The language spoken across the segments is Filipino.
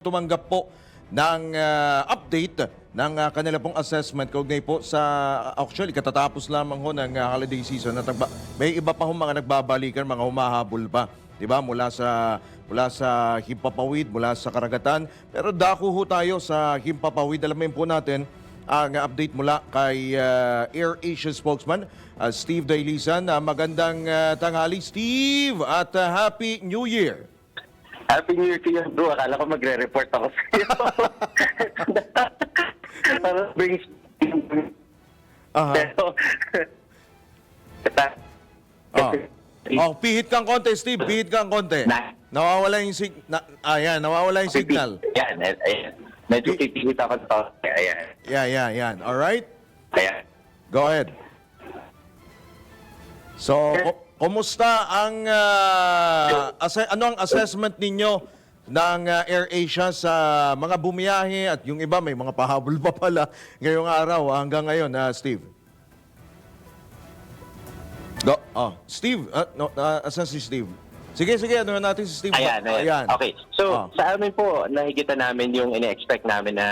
tumanggap po ng ah, update ng ah, kanila pong assessment kaugnay po sa actually katatapos lamang ho ng ah, holiday season. At may iba pa ho mga nagbabalikan mga humahabol pa 'di ba? Mula sa mula sa Himpapawid mula sa Karagatan. Pero dako ho tayo sa Himpapawid. Alamin po natin ang update mula kay ah, Air Asia spokesman ah, Steve Dailisan. Ah, magandang ah, tanghali Steve at ah, Happy New Year Happy New Year to you, bro. Akala ko magre-report ako sa iyo. Para brings... Aha. Pero... Oh. oh, pihit kang konti, Steve. Pihit kang konti. Na- Nawawala yung sig... Na, ayan, nawawala yung signal. Yan, ayan. Medyo pipihit ako to. Ayan. Yeah, yeah, yan. All right? Ayan. Go ahead. So, kumusta ang... asse- ano ang assessment ninyo ng ah, AirAsia sa mga bumiyahe at yung iba may mga pahabol pa pala ngayong araw ah, hanggang ngayon, ah, Steve? Go. Oh, Steve. ah, no, ah, asan si Steve? Sige, sige. Ano natin si Steve? Ayan, ayan. Okay. So, Oh. sa amin po, nahigitan namin yung ine-expect namin na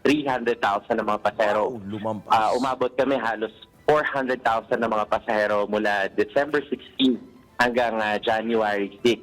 300,000 na mga pasero. Oh, lumampas. Ah, umabot kami halos 400,000 na mga pasahero mula December 16 hanggang ah, January 6.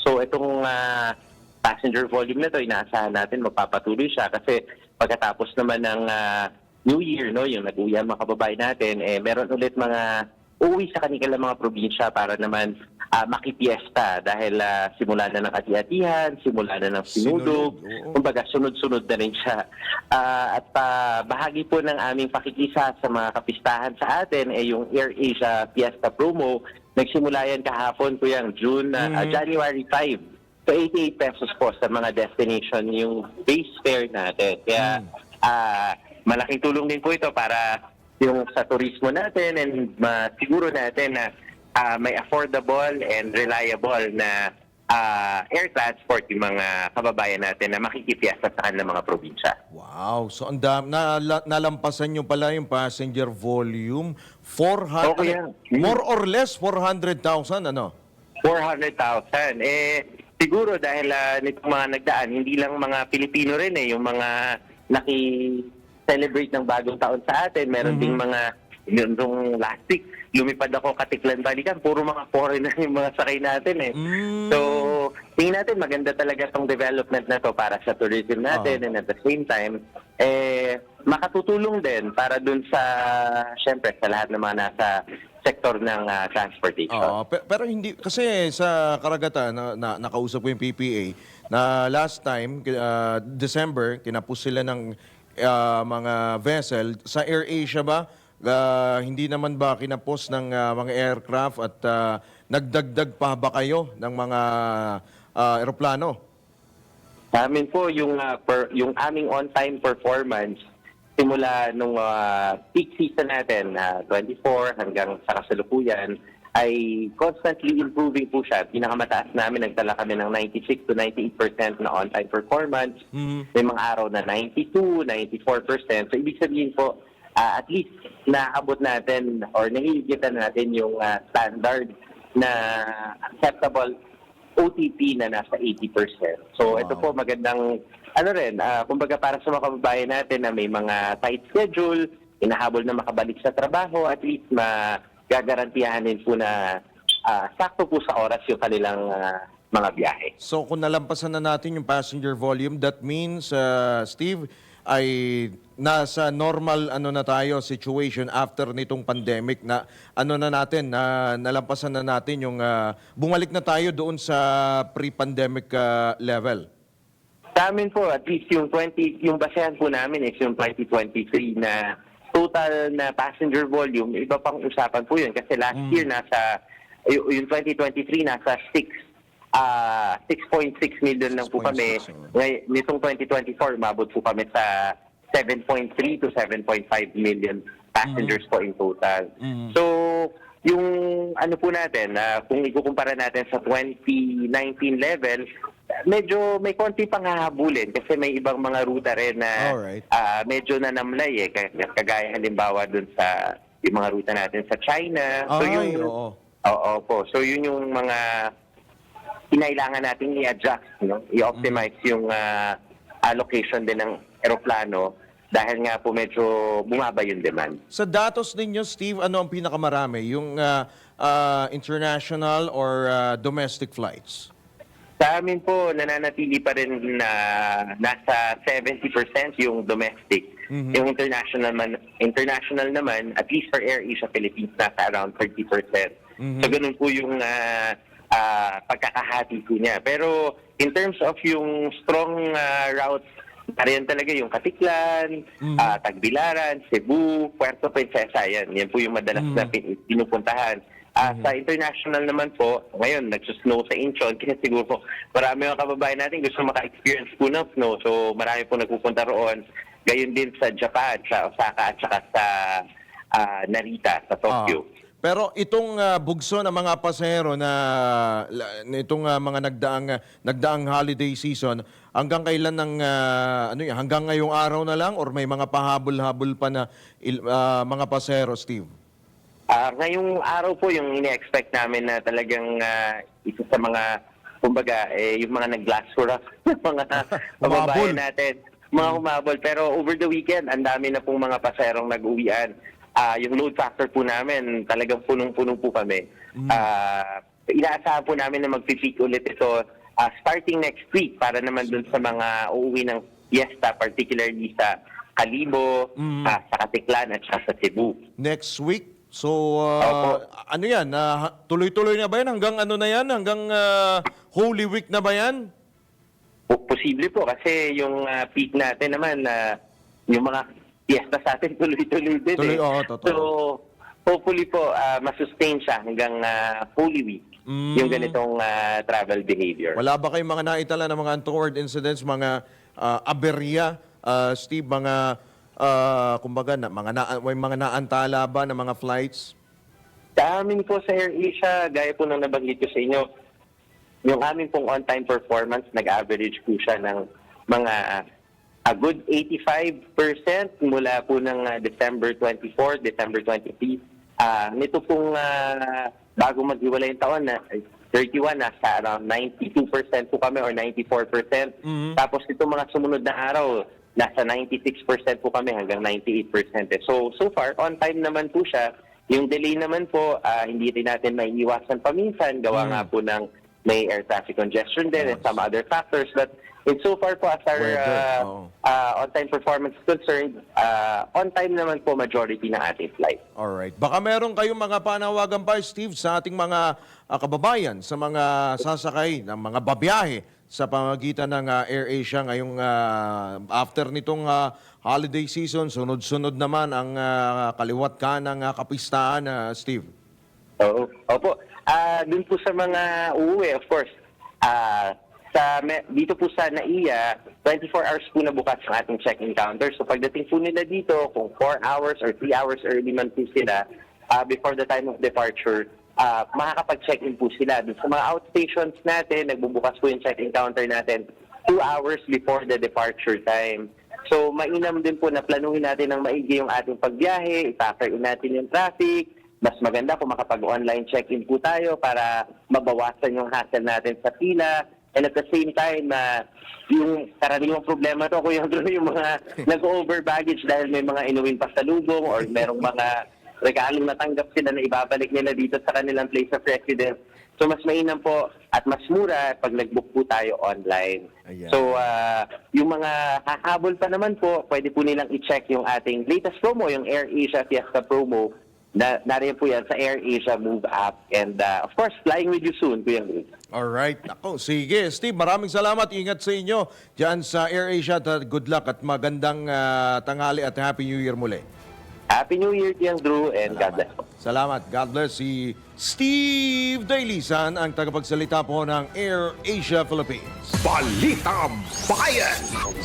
So itong ah, passenger volume na to, inaasahan natin magpapatuloy siya kasi pagkatapos naman ng ah, New Year, no, yung nag-uwi ang mga kababayan natin, eh, meron ulit mga uuwi sa kanilang mga probinsya para naman ah, makipiesta dahil ah, simula na ng ati-atihan, simula na ng oo. kumbaga sunod-sunod na rin siya. Ah, at ah, bahagi po ng aming pakikisa sa mga kapistahan sa atin ay yung Air Asia Fiesta Promo. Nagsimula yan kahapon po yung June, ah, Mhm. January 5. So 88 pesos po sa mga destination yung base fare natin. Kaya ah, malaking tulong din po ito para yung sa turismo natin and masiguro natin na ah, may affordable and reliable na ah, air transport yung mga kababayan natin na makikipiyasa sa kanilang mga probinsya. Wow. So, ang dam, nala, nalampasan nyo pala yung passenger volume. 400, Okay. Mm. More or less 400,000, ano? 400,000. Eh, siguro dahil ah, nitong mga nagdaan, hindi lang mga Pilipino rin eh, yung mga naki-celebrate ng bagong taon sa atin. Meron ding mga, yun nung last week, lumipad ako Katiklan Balikan, puro mga foreigner yung mga sakay natin eh. Mm. So, tingin natin maganda talaga tong development na to para sa tourism natin Ah. and at the same time, eh, makatutulong din para dun sa, syempre, sa lahat ng mga nasa sektor ng ah, transportation. Oo, pe- pero hindi kasi sa karagatan na, na nakausap ko yung PPA na last time ah, December kinapos sila ng ah, mga vessel sa AirAsia ba Ah, hindi naman ba kinapos ng ah, mga aircraft at ah, nagdagdag pa ba kayo ng mga ah, eroplano? Sa amin po yung ah, per, yung aming on-time performance simula nung ah, peak season natin na 24 hanggang sa kasalukuyan ay constantly improving po siya. Pinakamataas namin nagtala kami ng 96 to 98% na on-time performance. Mhm. May mga araw na 92, 94%. So ibig sabihin po ah, at least naabot natin or nahihigitan natin yung ah, standard na acceptable OTP na nasa 80%. So Wow. ito po magandang ano rin, ah, kumbaga para sa mga kababayan natin na may mga tight schedule, inahabol na makabalik sa trabaho, at least magagarantiyahan din po na ah, sakto po sa oras yung kanilang ah, mga biyahe. So kung nalampasan na natin yung passenger volume, that means, uh, Steve, ay nasa normal ano na tayo situation after nitong pandemic na ano na natin na nalampasan na natin yung uh, bumalik na tayo doon sa pre-pandemic uh, level. Sa amin po, at least yung 20, yung basehan po namin is yung 2023 na total na passenger volume, iba pang usapan po yun. Kasi last year nasa, yung 2023 nasa 6, ah 6.6 million lang po 6.6, kami. Ngay- Nitong 2024, mabot po kami sa 7.3 to 7.5 million passengers po in total. Mhm. So, yung ano po natin, ah, kung ikukumpara natin sa 2019 level, medyo may konti pang hahabulin kasi may ibang mga ruta rin na Alright. ah, medyo nanamlay eh. Kaya- Kagaya halimbawa dun sa yung mga ruta natin sa China. So Ay, yung, oo. Oo po. So yun yung mga kinailangan nating i-adjust, no? i-optimize yung ah, allocation din ng eroplano dahil nga po medyo bumaba yung demand. Sa datos ninyo, Steve, ano ang pinakamarami? Yung ah, ah, international or ah, domestic flights? Sa amin po, nananatili pa rin na nasa 70% yung domestic. Yung international man, international naman, at least for Air Asia Philippines, nasa around 30%. So ganun po yung ah, ah, pagkakahati po niya. Pero in terms of yung strong ah, routes, Ariyan talaga yung Katiklan, ah, Tagbilaran, Cebu, Puerto Princesa. Yan, yan po yung madalas na pin- pinupuntahan. Ah, Sa international naman po, ngayon, nagsusnow sa Incheon. Kasi siguro po, marami mga kababayan natin gusto maka-experience po ng snow. So marami po nagpupunta roon. Gayon din sa Japan, sa Osaka at saka sa ah, Narita, sa Tokyo. Ah. Pero itong ah, bugso ng mga pasahero na itong ah, mga nagdaang ah, nagdaang holiday season hanggang kailan ng ah, ano yan, hanggang ngayong araw na lang or may mga pahabol-habol pa na ah, mga pasahero, Steve? Ah, ngayong araw po yung ine-expect namin na talagang ah, isa sa mga kumbaga eh, yung mga nag-glass mga kababayan natin mga humabol. Pero over the weekend ang dami na pong mga paserong nag-uwian Ah, yung load factor po namin talagang punong-puno po kami Ah, inaasahan po namin na mag-peak ulit ito ah, starting next week para naman dun sa mga uuwi ng fiesta particularly sa Kalibo, ah, sa Katiklan at sa Cebu. Next week? So, Opo. ano yan? ha- tuloy-tuloy na ba yan? Hanggang ano na yan? Hanggang ah, Holy Week na ba yan? Po- Posible po kasi yung ah, peak natin naman na yung mga fiesta sa atin tuloy-tuloy din. Tuloy, eh. oo, totoo. So, hopefully po ah, masustain siya hanggang ah, Holy Week Mm. yung ganitong ah, travel behavior. Wala ba kayong mga naitala ng mga untoward incidents, mga ah, aberya, ah, Steve, mga ah, kumbaga na, mga na, may mga naantala ba ng mga flights? Sa amin po sa AirAsia, gaya po ng nabanggit ko sa inyo, yung amin pong on-time performance, nag-average po siya ng mga a good 85% mula po ng ah, December 24, December 23. Ah, nito pong ah, bago maghiwalay yung taon na eh, 31 nasa around 92% po kami or 94%. Tapos itong mga sumunod na araw, nasa 96% po kami hanggang 98%. eh. So so far on time naman po siya. Yung delay naman po, ah, hindi rin natin maiiwasan paminsan. Gawa nga po ng may air traffic congestion din and some other factors. But in so far po as our oo. ah, on-time performance is concerned, ah, on time naman po majority ng ating flight. Alright. Baka meron kayong mga panawagan pa, Steve, sa ating mga ah, kababayan, sa mga sasakay ng mga babiyahe sa pamagitan ng ah, AirAsia ngayong ah, after nitong ah, holiday season, sunod-sunod naman ang ah, kaliwat ka ng kapistahan, ah, Steve. Oo. Opo. Ah, dun po sa mga uuwi, of course, ah, sa dito po sa NAIA, 24 hours po na bukas ang ating check-in counter. So pagdating po nila dito, kung 4 hours or 3 hours early man po sila, ah, before the time of departure, ah, makakapag-check-in po sila. Dun sa mga outstations natin, nagbubukas po yung check-in counter natin 2 hours before the departure time. So mainam din po na planuhin natin ng maigi yung ating pagbiyahe, i-factor in natin yung traffic, mas maganda kung makapag-online check-in po tayo para mabawasan yung hassle natin sa pila. And at the same time, na yung karaniwang problema to, Kuya Drew, yung mga nag-over baggage dahil may mga inuwing pasalubong or merong mga regalong natanggap sila na ibabalik nila dito sa kanilang place of residence. So mas mainam po at mas mura pag nag-book po tayo online. Ayan. So ah, yung mga hahabol pa naman po, pwede po nilang i-check yung ating latest promo, yung Air Asia Fiesta promo. Na, nariyan po yan sa Air Asia Move app. And ah, of course, flying with you soon, Kuya Drew. Alright. Ako, sige. Steve, maraming salamat. Ingat sa inyo dyan sa AirAsia. At good luck at magandang ah, tanghali at Happy New Year muli. Happy New Year, Kuya Drew, and God bless. Salamat. God bless si Steve Dailisan, ang tagapagsalita po ng Air Asia Philippines. Balitang Bayan!